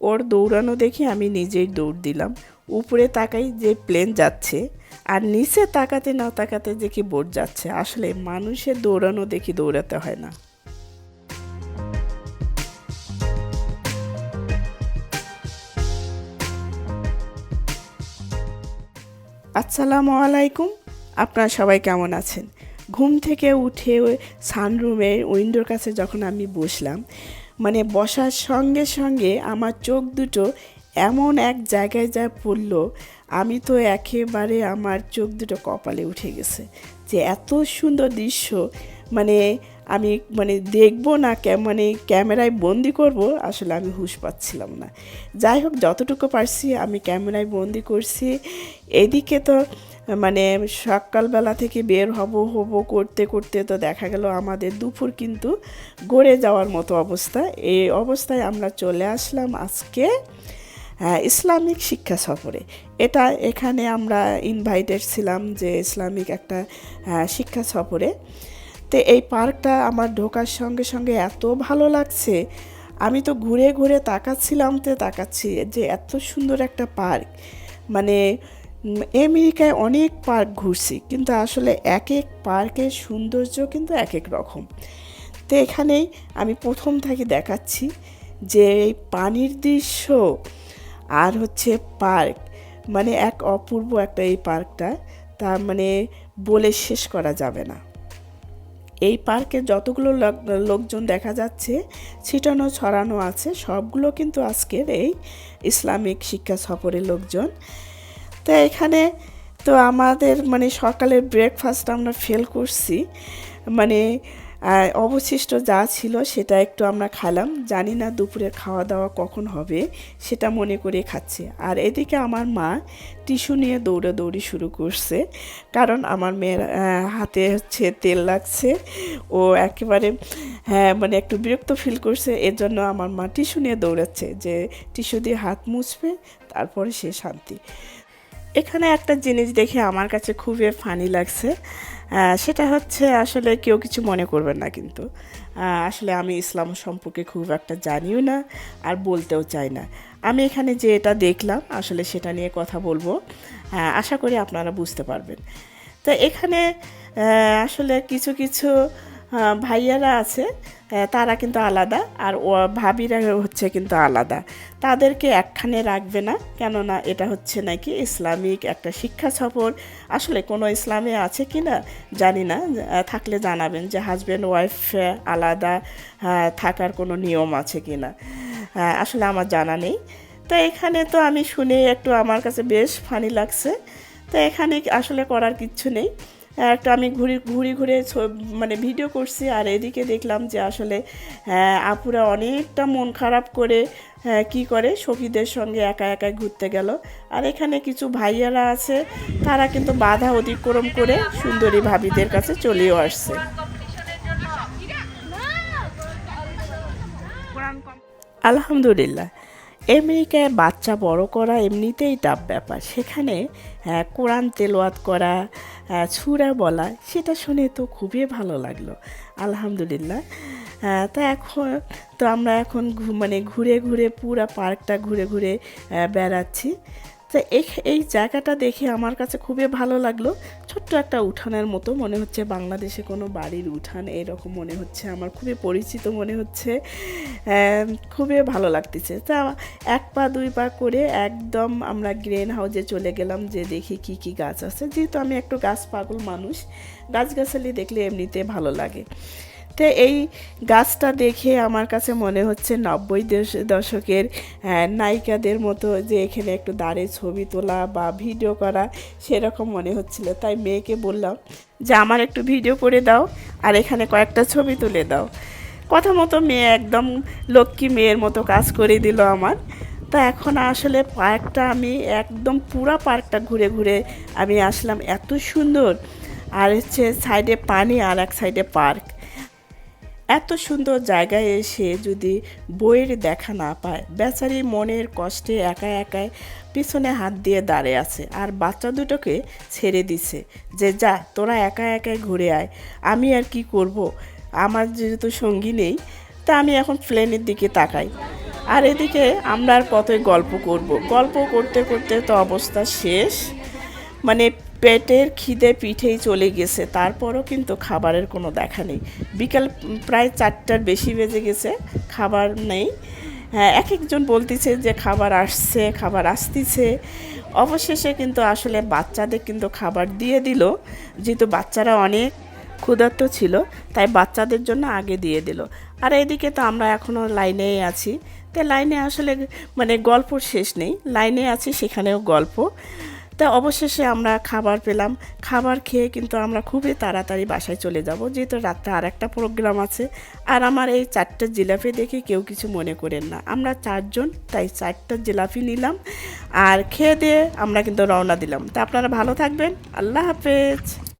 ওর দৌড়ানো দেখে আমি নিজেই দৌড় দিলাম। উপরে তাকাই যে প্লেন যাচ্ছে আর নিচে তাকাতে না তাকাতে দেখি বোট যাচ্ছে। আসলে মানুষের দৌড়ানো দেখি দৌড়াতে হয় না। আসসালামু আলাইকুম, আপনারা সবাই কেমন আছেন? ঘুম থেকে উঠে সানরুমের উইন্ডোর কাছে যখন আমি বসলাম মানে বসার সঙ্গে সঙ্গে আমার চোখ দুটো এমন এক জায়গায় যা পড়ল, আমি তো একেবারে আমার চোখ দুটো কপালে উঠে গেছে যে এত সুন্দর দৃশ্য। মানে আমি মানে দেখব না মানে ক্যামেরায় বন্দি করব, আসলে আমি হুঁশ পাচ্ছিলাম না। যাই হোক, যতটুকু পারছি আমি ক্যামেরায় বন্দি করছি। এদিকে তো মানে সকালবেলা থেকে বের হব হব করতে করতে তো দেখা গেল আমাদের দুপুর কিন্তু গড়ে যাওয়ার মতো অবস্থা। এই অবস্থায় আমরা চলে আসলাম আজকে হ্যাঁ, ইসলামিক শিক্ষা সফরে। এটা এখানে আমরা ইনভাইটেড ছিলাম যে ইসলামিক একটা হ্যাঁ, শিক্ষা সফরে। তো এই পার্কটা আমার ঢোকার সঙ্গে সঙ্গে এত ভালো লাগছে। আমি তো ঘুরে ঘুরে তাকাচ্ছিলাম তো তাকাচ্ছি যে এত সুন্দর একটা পার্ক। মানে আমেরিকায় অনেক পার্ক ঘুরছি, কিন্তু আসলে এক এক পার্কের সৌন্দর্য কিন্তু এক এক রকম। তো এখানেই আমি প্রথম থেকে দেখাচ্ছি যে এই পানির দৃশ্য আর হচ্ছে পার্ক মানে এক অপূর্ব একটা এই পার্কটা তা মানে বলে শেষ করা যাবে না। এই পার্কে যতগুলো লোকজন দেখা যাচ্ছে, ছিটানো, ছড়ানো আছে, সবগুলো কিন্তু আজকের এই ইসলামিক শিক্ষা সফরের লোকজন। তো এখানে তো আমাদের মানে সকালের ব্রেকফাস্ট আমরা ফেল করছি। মানে অবশিষ্ট যা ছিল সেটা একটু আমরা খেলাম। জানি না দুপুরের খাওয়া দাওয়া কখন হবে, সেটা মনে করে খাচ্ছে। আর এদিকে আমার মা টিস্যু নিয়ে দৌড়াদৌড়ি শুরু করছে। কারণ আমার মেয়ের হাতে হচ্ছে তেল লাগছে। ও একেবারে হ্যাঁ মানে একটু বিরক্ত ফিল করছে। এর জন্য আমার মা টিস্যু নিয়ে দৌড়াচ্ছে যে টিস্যু দিয়ে হাত মুছবে, তারপরে সে শান্তি। এখানে একটা জিনিস দেখে আমার কাছে খুবই ফানি লাগছে। সেটা হচ্ছে আসলে কেউ কিছু মনে করবেন না কিন্তু। আসলে আমি ইসলাম সম্পর্কে খুব একটা জানিও না আর বলতেও চাই না। আমি এখানে যে এটা দেখলাম, আসলে সেটা নিয়ে কথা বলব। আশা করি আপনারা বুঝতে পারবেন। তো এখানে আসলে কিছু কিছু ভাইয়ারা আছে তারা কিন্তু আলাদা আর ভাবিরা হচ্ছে কিন্তু আলাদা। তাদেরকে একখানে রাখবে না, কেননা এটা হচ্ছে নাকি ইসলামিক একটা শিক্ষা সফর। আসলে কোনো ইসলামে আছে কি না জানি না থাকলে জানাবেন যে হাজব্যান্ড ওয়াইফ আলাদা থাকার কোনো নিয়ম আছে কি না। আসলে আমার জানা নেই। তো এখানে তো আমি শুনে একটু আমার কাছে বেশ ফানি লাগছে। তো এখানে আসলে করার কিচ্ছু নেই। একটা আমি ঘুরি ঘুরি ঘুরে মানে ভিডিও করছি আর এদিকে দেখলাম যে আসলে হ্যাঁ, আপুরা অনেকটা মন খারাপ করে হ্যাঁ, কি করে? সখীদের সঙ্গে একা একা ঘুরতে গেল। আর এখানে কিছু ভাইয়ারা আছে তারা কিন্তু বাধা অতিক্রম করে সুন্দরী ভাবিদের কাছে চলেও আসছে। আলহামদুলিল্লাহ। আমেরিকায় বাচ্চা বড় করা এমনিতেই টাপ ব্যাপার। সেখানে কোরআন তেলোয়াত করা ছুরা বলা, সেটা শুনে তো খুবই ভালো লাগল। আলহামদুলিল্লাহ। তা এখন, তো আমরা এখন মানে ঘুরে ঘুরে পুরা পার্কটা ঘুরে ঘুরে বেড়াচ্ছি। তো এই জায়গাটা দেখে আমার কাছে খুবই ভালো লাগল। ছোট্ট একটা উঠানের মতো মনে হচ্ছে বাংলাদেশে কোনো বাড়ির উঠান এরকম মনে হচ্ছে। আমার খুবই পরিচিত মনে হচ্ছে। খুবই ভালো লাগতেছে। তা এক পা, দুই পা করে একদম আমরা গ্রেন হাউসে চলে গেলাম যে দেখি কি কি গাছ আছে। যেহেতু আমি একটু গাছ পাগল মানুষ, গাছগাছালি দেখলে এমনিতে ভালো লাগে। তো এই গাছটা দেখে আমার কাছে মনে হচ্ছে নব্বই দশ- দশকের আহ, নায়িকাদের মতো যে এখানে একটু দাঁড়িয়ে ছবি তোলা বা ভিডিও করা সেরকম মনে হচ্ছিল। তাই মেয়েকে বললাম যে আমার একটু ভিডিও করে দাও আর এখানে কয়েকটা ছবি তুলে দাও। কথা মতো মেয়ে একদম লক্ষ্মী মেয়ের মতো কাজ করে দিল আমার। তা এখন আসলে পার্কটা আমি একদম পুরা পার্কটা ঘুরে ঘুরে আমি আসলাম। এত সুন্দর। আর হচ্ছে সাইডে পানি আর এক সাইডে পার্ক। এত সুন্দর জায়গায় এসে যদি বইয়ের দেখা না পায়, বেচারি মনের কষ্টে একা একাই পিছনে হাত দিয়ে দাঁড়িয়ে আছে আর বাচ্চা দুটোকে ছেড়ে দিছে যে, যা, তোরা একা একাই ঘুরে আয়। আমি আর কি করব? আমার যেহেতু সঙ্গী নেই, তা আমি এখন প্লেনের দিকে তাকাই। আর এদিকে আমরা আর কতই গল্প করব? গল্প করতে করতে তো অবস্থা শেষ। মানে পেটের খিদে পিঠেই চলে গেছে, তারপরও কিন্তু খাবারের কোনো দেখা নেই। বিকাল প্রায় চারটার বেশি বেজে গেছে, খাবার নেই। হ্যাঁ এক একজন বলতেছে যে খাবার আসছে, খাবার আসতিছে। অবশেষে কিন্তু আসলে বাচ্চাদের কিন্তু খাবার দিয়ে দিল, যেহেতু বাচ্চারা অনেক ক্ষুধার্ত ছিল, তাই বাচ্চাদের জন্য আগে দিয়ে দিল। আর এদিকে তো আমরা এখনও লাইনেই আছি। তো লাইনে আসলে মানে গল্প শেষ নেই, লাইনে আছি সেখানেও গল্প। তা অবশেষে আমরা খাবার পেলাম। খাবার খেয়ে কিন্তু আমরা খুবই তাড়াতাড়ি বাসায় চলে যাব, যেহেতু রাত্রে আর একটা প্রোগ্রাম আছে। আর আমার এই চারটে জিলাপি দেখে কেউ কিছু মনে করেন না। আমরা চারজন, তাই চারটা জিলাপি নিলাম আর খেয়ে দিয়ে আমরা কিন্তু রওনা দিলাম। তা আপনারা ভালো থাকবেন। আল্লাহ হাফেজ।